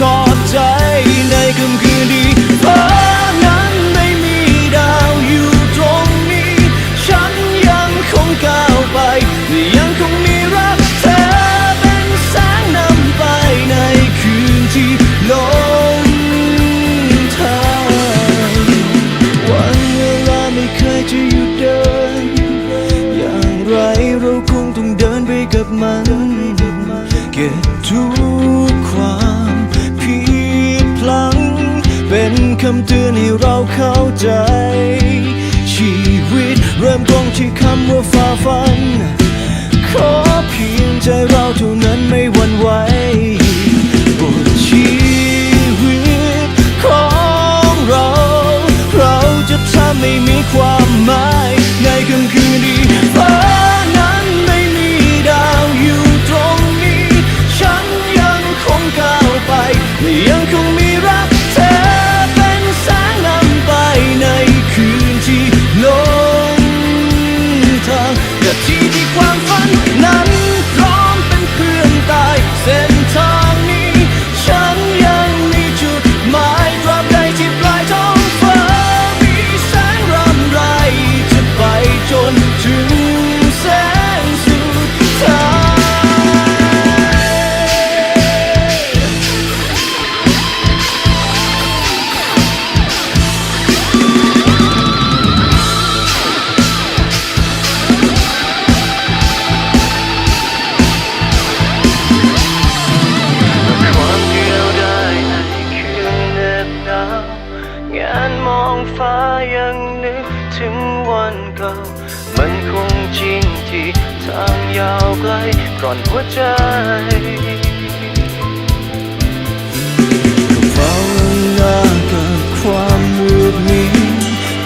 ทอดใจในค่ำคืนที่ฟ้านั้นไม่มีดาวอยู่ตรงนี้ ฉันยังคงก้าวไป ยังคงมีรักเธอเป็นแสงนำไปในคืนที่ลงทางวันเวลาไม่เคยจะหยุดเดิน อย่างไรเราคงต้องเดินไปกับมันเก็บทุกำเตือนให้เราเข้าใจ ชีวิตเริ่มต้นที่คำว่าฝ่าฟัน ขอเพียงใจเราเท่านั้นไม่หวั่นไหวบทชีวิตของเรา เราจะทำไม่มีความ ยังนึกถึงวันเก่า มันคงจริงที่ทางยาวไกลก่อนหัวใจเฝ้าหน้ากับความมืดมิด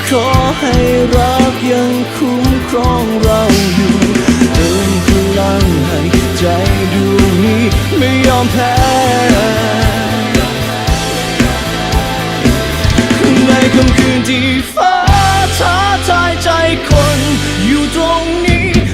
ขอให้รักยังคุ้มครองเราอยู่เติมพลังให้ใจดวงนี้ไม่ยอมแพ้ในค่ำคืนที่ฟ้า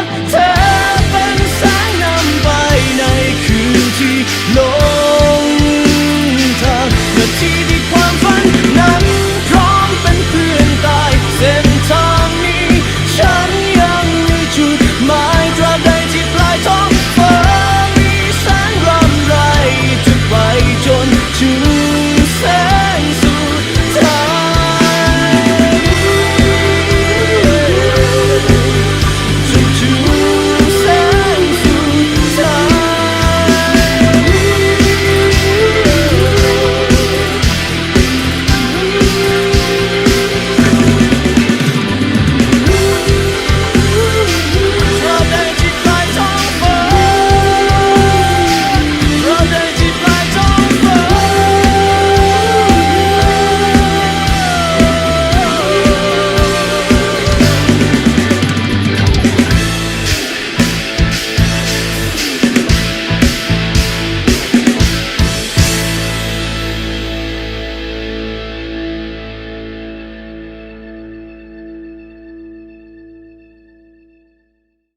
ก